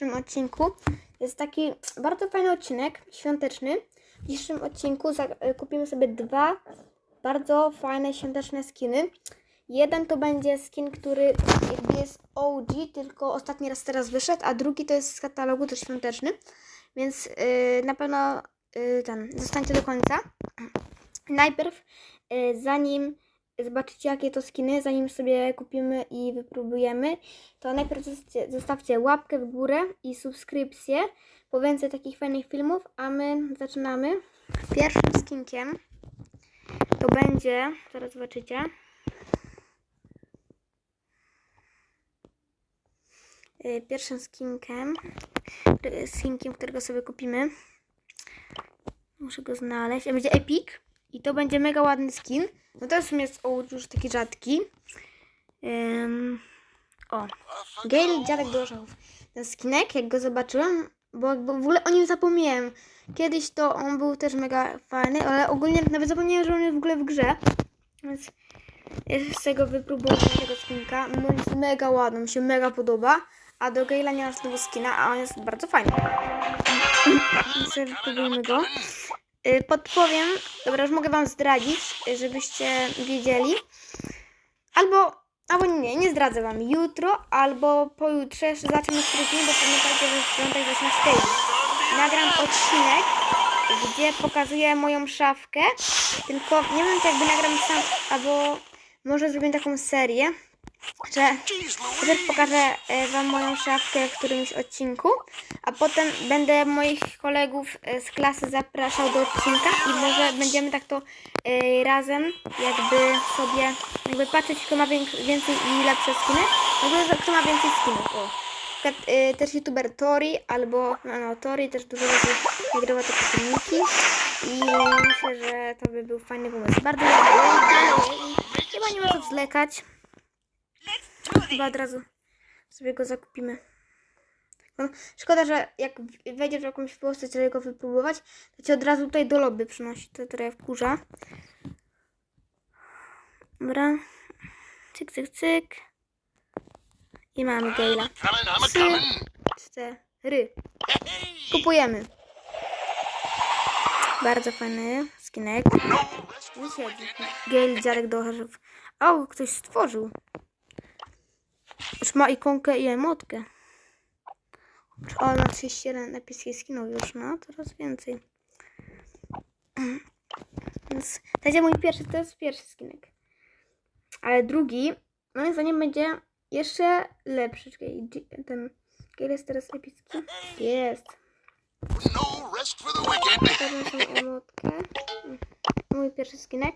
dzisiejszym odcinku jest taki bardzo fajny odcinek, świąteczny. W dzisiejszym odcinku e, kupimy sobie dwa bardzo fajne świąteczne skiny. Jeden to będzie skin, który jest OG, tylko ostatni raz teraz wyszedł, a drugi to jest z katalogu, też świąteczny. Więc yy, na pewno yy, ten, zostańcie do końca. Najpierw, yy, zanim zobaczycie jakie to skiny, zanim sobie kupimy i wypróbujemy, to najpierw zostawcie, łapkę w górę i subskrypcję po więcej takich fajnych filmów, a my zaczynamy. Pierwszym skinkiem to będzie, zaraz zobaczycie, Y, pierwszym skinkiem, który- skinkiem, którego sobie kupimy, muszę go znaleźć, a będzie Epic i to będzie mega ładny skin. No to w sumie jest o, już taki rzadki. Ym, o, Gale Dziadek do orzechów. Ten skinek, jak go zobaczyłem, bo jakby w ogóle o nim zapomniałem. Kiedyś to on był też mega fajny, ale ogólnie nawet zapomniałem, że on jest w ogóle w grze. Więc z tego wypróbowania tego skinka. No on jest mega ładny, mi się mega podoba. A do Gale'a nie ma żadnego skina, a on jest bardzo fajny. Więc wypróbujmy go. Y, Podpowiem, dobra, już mogę wam zdradzić, y, żebyście wiedzieli. Albo, albo nie, nie zdradzę wam. Jutro albo pojutrze jeszcze zaczynamy z dzień, bo pamiętajcie, że w piątek zaczyna stage. Nagram odcinek, gdzie pokazuję moją szafkę, tylko nie wiem, czy jakby nagram sam, albo może zrobię taką serię, że najpierw pokażę e, wam moją szafkę w którymś odcinku, a potem będę moich kolegów e, z klasy zapraszał do odcinka i może będziemy tak to e, razem jakby sobie jakby patrzeć kto ma więcej i lepsze skiny, albo kto ma więcej skinów. O. Też youtuber Tori albo no, no Tori też dużo nagrywa takie filmiki i myślę, że to by był fajny pomysł. Bardzo ładny i chyba nie ma co. Chyba od razu sobie go zakupimy. No, szkoda, że jak wejdziesz w jakąś postać, żeby go wypróbować, to cię od razu tutaj do lobby przynosi. To trochę wkurza. Dobra. Cyk, cyk, cyk. I mamy Gale'a. Cztery. Kupujemy. Bardzo fajny skinek. Nie siedzi. Gale, dziarek do. O, ktoś stworzył. Już ma ikonkę i emotkę. O, ma 31 napiski skinów już, no, coraz więcej. Więc to będzie mój pierwszy, to jest pierwszy skinek. Ale drugi, moim zdaniem będzie jeszcze lepszy. Czekaj, ten Gale jest teraz epicki. Jest. No rest for the wicked. Teraz emotkę. Mój pierwszy skinek.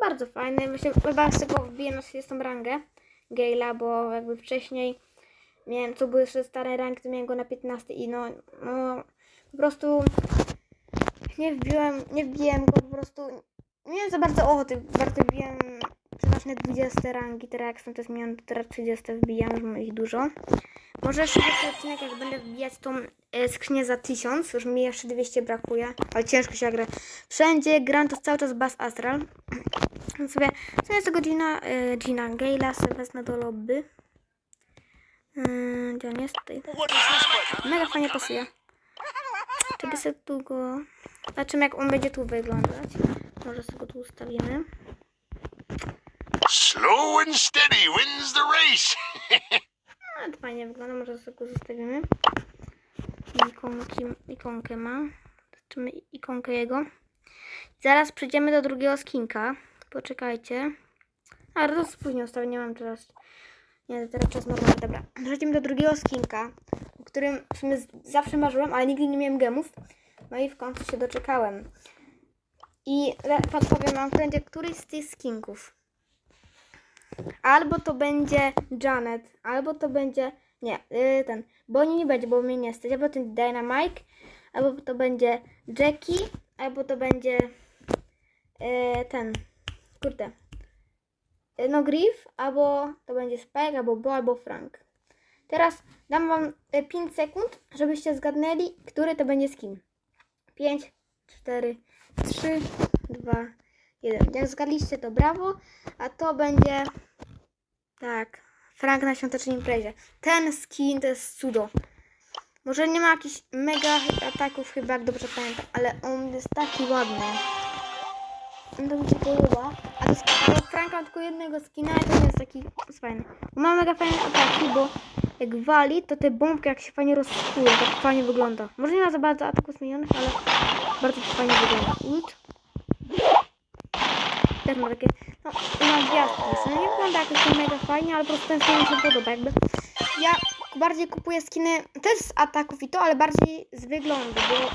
Bardzo fajny. Myślę, chyba z tego wbiję na 30 rangę Gale'a, bo jakby wcześniej miałem, co były jeszcze stare rangi, to miałem go na 15 i no, no po prostu nie wbiłem, nie wbiłem go po prostu. Nie miałem za bardzo ochoty. Bardzo wbiłem przeważnie 20 rangi, teraz jak są też miałem teraz 30 wbijam, już mam ich dużo. Może jeszcze odcinek, jak będę wbijać tą e, skrzynię za 1000, już mi jeszcze 200 brakuje, ale ciężko się gra. Wszędzie gram to cały czas Bass Astral. Sobie, co jest to godzina e, Gina Gale'a, sobie wezmę do lobby. E, gdzie on jest? Tutaj. Mega fajnie pasuje. Czekaj sobie tu go... Zobaczymy jak on będzie tu wyglądać. Może sobie go tu ustawimy. Slow and steady wins the race. A, to fajnie wygląda, może sobie go zostawimy. Ikonki, ikonkę ma. Zobaczymy ikonkę jego. Zaraz przejdziemy do drugiego skinka. Poczekajcie. A, to później ustawię, nie mam teraz. Nie, teraz czas normalny. Dobra, przejdziemy do drugiego skinka, o którym w sumie zawsze marzyłem, ale nigdy nie miałem gemów. No i w końcu się doczekałem. I podpowiem wam, to będzie któryś z tych skinków. Albo to będzie Janet, albo to będzie. Nie, yy, ten. Bonnie nie będzie, bo mnie nie stać. Albo ten Dynamite, albo to będzie Jackie, albo to będzie yy, ten. Kurde. No Griff, albo to będzie Spike, albo Bo, albo Frank. Teraz dam wam y, 5 sekund, żebyście zgadnęli, który to będzie skin. 5, 4, 3, 2, 1. Jak zgadliście, to brawo. A to będzie. Tak. Frank na świątecznej imprezie. Ten skin to jest cudo. Może nie ma jakichś mega ataków chyba, jak dobrze pamiętam, ale on jest taki ładny. On to mi się podoba. A to, a to Franka tylko jednego skina, to nie jest taki jest fajny. Ma mega fajne ataki, bo jak wali, to te bombki jak się fajnie rozsypują, tak fajnie wygląda. Może nie ma za bardzo ataków zmienionych, ale bardzo to fajnie wygląda. Ult. Też ma takie, no, ma gwiazdki. No nie wygląda jakoś mega fajnie, ale po prostu ten skin mi się podoba, jakby. Ja bardziej kupuję skiny też z ataków i to, ale bardziej z wyglądu, bo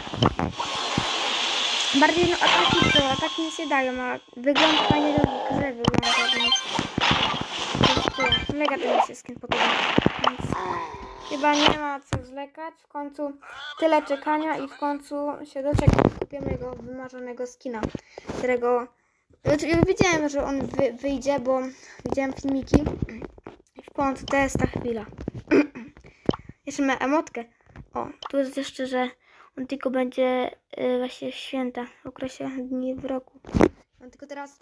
bardziej no ataki to, ataki nie się dają, a wygląd fajnie do grze wygląda, więc mega ten mi się skin podoba. Więc chyba nie ma co zwlekać, w końcu tyle czekania i w końcu się doczekam, kupię mojego wymarzonego skina, którego znaczy, wiedziałem, że on wy, wyjdzie, bo widziałem filmiki w końcu to jest ta chwila. Jeszcze ma emotkę. O, tu jest jeszcze, że on tylko będzie y, właśnie w święta, w okresie dni w roku. On tylko teraz.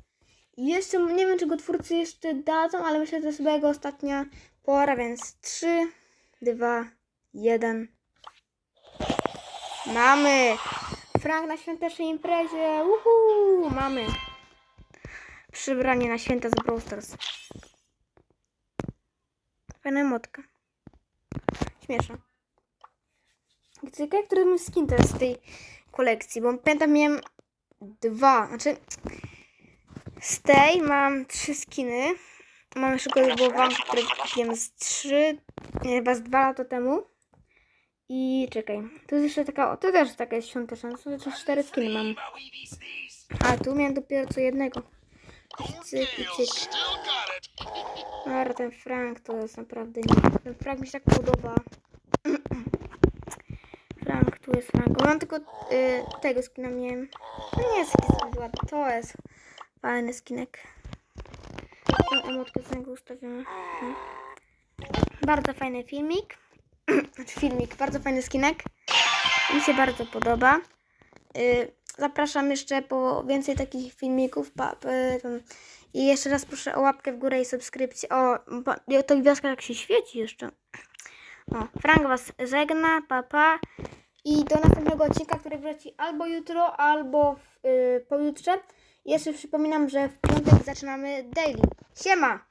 Jeszcze nie wiem, czy go twórcy jeszcze dadzą, ale myślę, że to jest jego ostatnia pora, więc 3, 2, 1. Mamy! Frank na świątecznej imprezie! Uhu! Mamy! Przybranie na święta z Brawl. Fajna emotka. Śmieszna. Ciekawe, który mój skin to jest z tej kolekcji, bo pamiętam miałem dwa, znaczy z tej mam trzy skiny. Mam jeszcze golubową, który kupiłem z trzy, nie, chyba z dwa lata temu. I czekaj, tu jest jeszcze taka, o, to też taka jest świąteczna, to jeszcze cztery skiny mam. A tu miałem dopiero co jednego. Cyk i cyk. Ale ten Frank to jest naprawdę nie. Ten Frank mi się tak podoba. Frank, tu jest Frank. Tylko y, tego skina miałem. No nie jest ładny. To jest fajny skinek. Tą emotkę z niego ustawimy. Bardzo fajny filmik. Znaczy filmik, bardzo fajny skinek. Mi się bardzo podoba. Y, zapraszam jeszcze po więcej takich filmików. Pa, pa, tam. I jeszcze raz proszę o łapkę w górę i subskrypcję. O, pa, to gwiazdka jak się świeci jeszcze. O, Frank Was żegna, papa. I do następnego odcinka, który wróci albo jutro, albo w, y, pojutrze. Jeszcze przypominam, że w piątek zaczynamy daily. Siema!